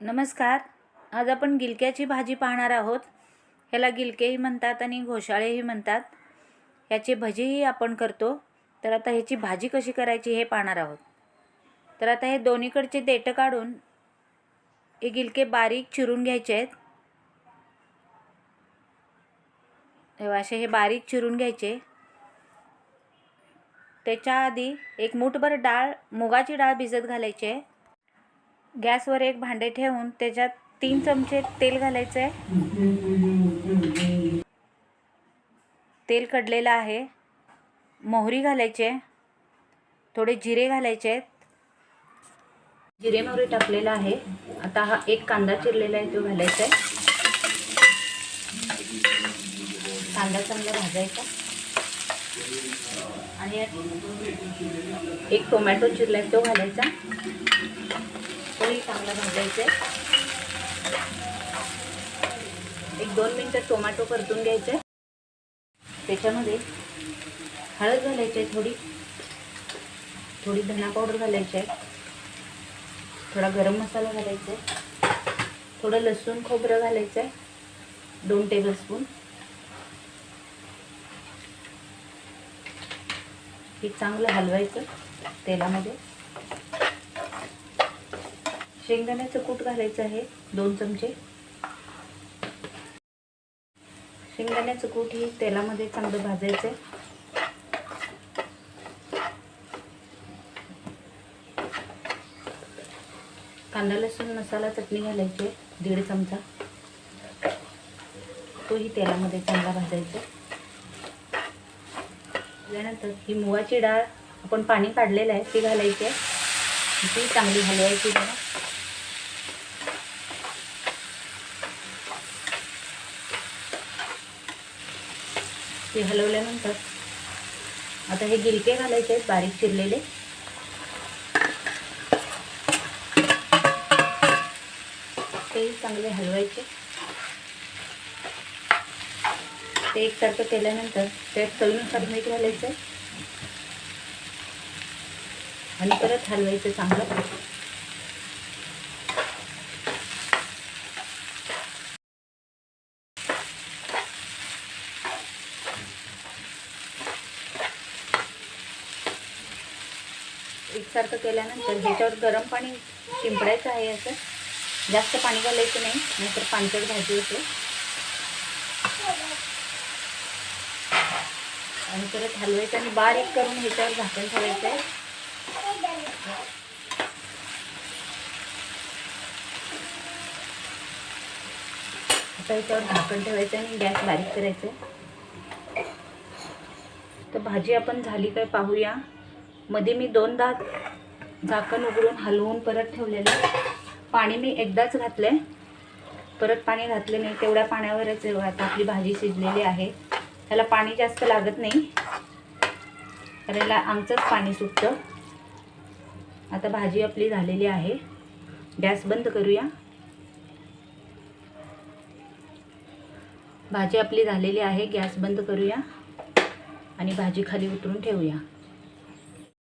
नमस्कार. आज आपण गिलक्याची भाजी पाहणार आहोत. ह्याला गिलकेही म्हणतात आणि घोशाळेही म्हणतात. ह्याची भजीही आपण करतो. तर आता ह्याची भाजी कशी करायची हे पाहणार आहोत. तर आता हे दोन्हीकडचे देठं काढून हे गिलके बारीक चिरून घ्यायचे आहेत. असे हे बारीक चिरून घ्यायचे. त्याच्या आधी एक मूठभर डाळ मुगाची डाळ भिजत घालायची आहे. गॅसवर एक भांडे ठेवून त्याच्यात तीन चमचे तेल घालायचं आहे तेल कडलेलं आहे. मोहरी घालायची. आहे थोडे जिरे घालायचे. आहेत जिरे मोहरी टाकलेला आहे. आता हा एक कांदा चिरलेला आहे तो घालायचा आहे. कांदा चांगला भाजायचा. आणि एक टोमॅटो चिरला आहे तो घालायचा. चांगलं भाजायचं आहे एक दोन मिनटं टोमॅटो परतून घ्यायचे. त्याच्यामध्ये हळद घालायची आहे थोडी. थोडी धना पावडर घालायची आहे थोडा गरम मसाला घालायचा आहे थोडं लसूण खोबरं घालायचं आहे दोन टेबलस्पून हे चांगलं हलवायचं तेलामध्ये. शेंगदाण्याचं कूट घालायचं आहे दोन चमचे. शेंगदाण्याचं कूट हे तेलामध्ये चांगलं भाजायचं आहे. कांदा लसूण मसाला चटणी घालायची आहे दीड चमचा. तोही तेलामध्ये चांगला भाजायचा त्यानंतर ही मुगाची डाळ आपण पाणी काढलेलं आहे ती घालायची आहे. ती चांगली हलवायची जरा ते हलवल्यानंतर आता हे गिलके घालायचे आहेत बारीक चिरलेले. तेही चांगले हलवायचे. ते एकसारखं केल्यानंतर त्यात चवीनुसार मीठ घालायचं आणि परत हलवायचं चांगलं. एकसारखं केल्यानंतर ह्याच्यावर गरम पाणी शिंपडायचं आहे असं. जास्त पाणी घालायचं नाही नाहीतर पाणचट भाजी होते. आणि परत हलवायचं आणि बारीक करून ह्याच्यावर झाकण ठेवायचं आहे. आता ह्याच्यावर झाकण ठेवायचं आणि गॅस बारीक करायचं तर भाजी आपण झाली काय पाहूया. मध्ये मी दोनदा झाकण उघडून हलवून परत ठेवलेलं. पाणी मी एकदाच घातलं आहे परत पाणी घातलं नाही तेवढ्या पाण्यावरच आता आपली भाजी शिजलेली आहे. त्याला पाणी जास्त लागत नाही. कारण याला आमचंच पाणी सुटतं. आता भाजी आपली झालेली आहे. गॅस बंद करूया. भाजी आपली झालेली आहे गॅस बंद करूया. आणि भाजी खाली उतरून ठेवूया.